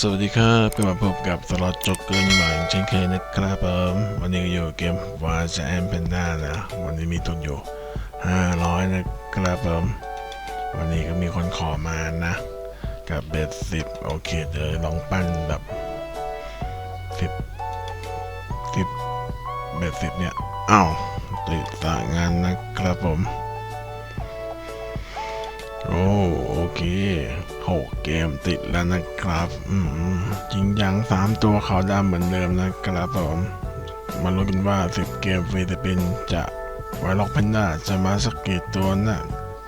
สวัสดีครับกลับมาพบกับสล็อตจกเกินใหม่เช่นเคยนะครับผมวันนี้ก็อยู่เกมวาจะแอมเพนด้านะวันนี้มีทุนอยู่ 500 นะครับผมวันนี้ก็มีคนขอมานะ กับเบสสิบโอเคเดี๋ยวลองปั้นแบบสิบสิบเบสสิบเนี่ยอ้าวติดต่างงานนะครับผม โอ้โอเค หกเกมติดแล้วนะครับอืมจริงยังสามตัวเขาวดำเหมือนเดิมนะครับผมมาลุ้นกันว่าสิบเกมฟิลิปปินจะไวล็อกแพนด้าจะมาสักกี่ตัวนะ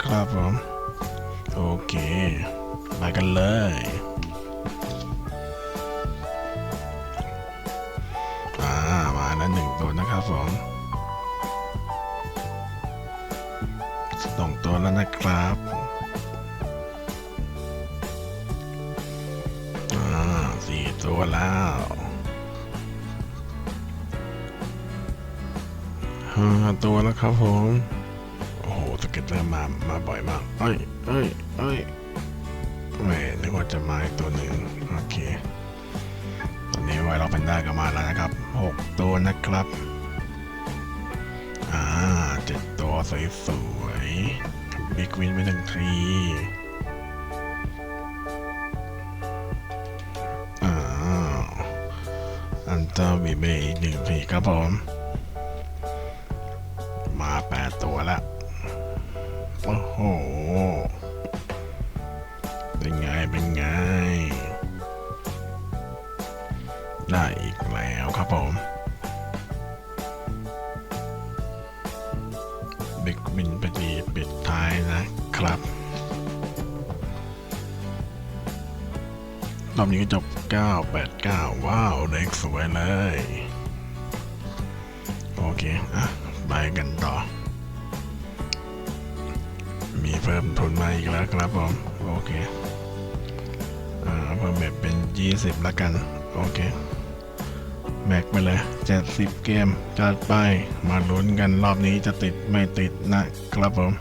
ครับผมโอเคไปกันเลยอ่ามาแล้วหนึ่งตัวนะครับผมสองตัวแล้วนะครับ ตัวแล้วห้าตัวแล้วครับผม โอ้โหสเก็ตเริ่มมา มาบ่อยมาก เอ้ย เอ้ย เอ้ยแหมนึกว่าจะมาอีกตัวหนึ่งโอเค ตอนนี้ไวเราเป็นได้ก็มาแล้วนะครับหกตัวนะครับ อ่าเจ็ดตัวสวยๆบิ๊กวินไปหนึ่งที เตอร์บีเบอีกหนึ่งทีครับผม มาแปดตัวแล้วโอ้โห เป็นไง เป็นไง ได้อีกแล้วครับผมบิ๊กวินพอดีปิดท้ายนะครับ รอบนี้ก็จบ 989 ว้าวเด็กสวยเลย โอเค อะ ไปกันต่อ มีเพิ่มทุนมาอีกแล้วครับผม โอเค อ่าเพิ่มแบบเป็น 20 ละกัน โอเค แบกไปเลย 70 เกมจัดไป มาลุ้นกันรอบนี้จะติดไม่ติดนะครับผม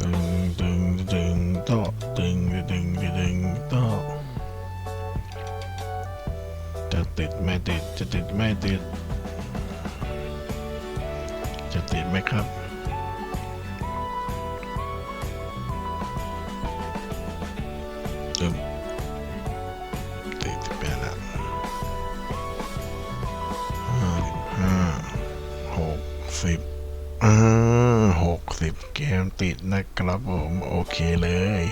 ตึงตึงตึงโตตึงตึงตึงโตจะติดไม่ติดจะติดไม่ติด จะติดไหมครับตึมติดไปแล้วห้าห้าหกสิบอ่าหก สิบเกมติดนะครับผมโอเคเลย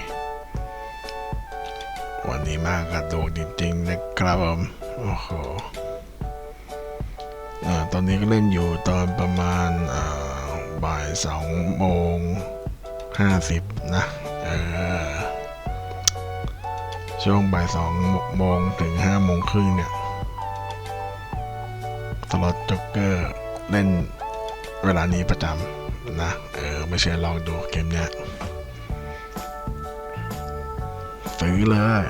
วันนี้มากกระโดดจริงๆนะครับผมโอ้โหอ่าตอนนี้ก็เล่นอยู่ตอนประมาณอ่าบ่ายสองโมงห้าสิบนะเออช่วงบ่ายสองโมงถึงห้าโมงครึ่งเนี่ยสล็อตจ็อกเกอร์เล่นเวลานี้ประจำ นะ เออ ไม่เชื่อลองดูเกมเนี้ยซื้อเลย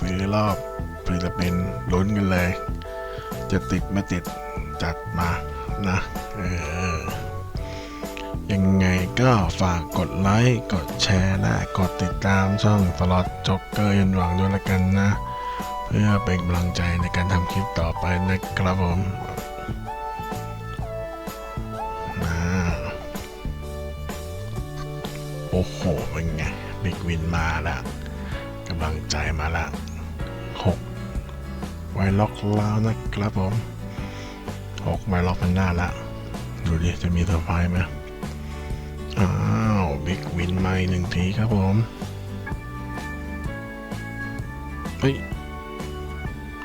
ซื้อรอบฟิลิปปินส์ลุ้นกันเลย จะติดไม่ติดจัดมานะเออยังไงก็ฝากกดไลค์ กดแชร์และกดติดตามช่องสล็อตจ็อกเกอร์ยันหวังด้วยละกันนะ เพื่อเป็นกำลังใจในการทำคลิปต่อไปนะครับผม อ้โห เป็นไง บิ๊กวินมาแล้วกำลังใจมาล้วหกไวล็อกแล้วนะครับผมหกไวล็อกมันหน้าละ ดูดิ จะมีเซอร์ไพรส์ไหมอ้าว บิ๊กวินมาอีกหนึ่งทีครับผม เฮ้ย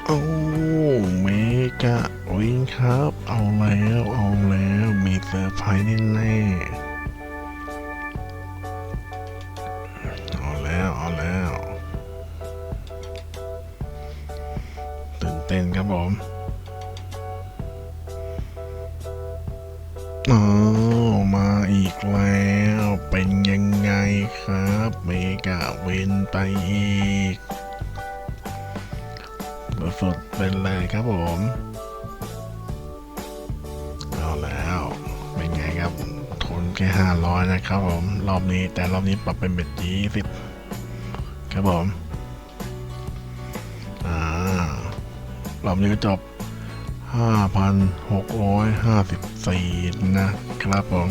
โอ้เมกะวินครับ เอาแล้ว เอาแล้ว มีเซอร์ไพรส์แน่ๆ อ้าวมาอีกแล้วเป็นยังไงครับเมกะเวนไปอีกสดๆเป็นเลยครับผมเอาแล้วเป็นไงครับ ทุนแค่ห้าร้อยนะครับผมรอบนี้แต่รอบนี้ปรับเป็นเบ็ดยี่สิบครับผมอ่ารอบนี้ก็จบ 5,654นะครับผม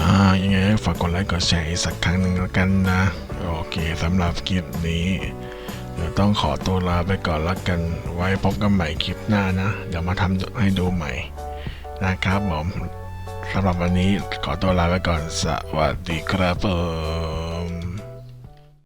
อ่ายังไงฝากกดไลค์กดแชร์อีกสักครั้งหนึ่งแล้วกันนะ โอเคสำหรับคลิปนี้เดี๋ยวต้องขอตัวลาไปก่อนละกัน ไว้พบกันใหม่คลิปหน้านะ เดี๋ยวมาทำให้ดูใหม่นะครับผมสำหรับวันนี้ขอตัวลาไปก่อน สวัสดีครับผม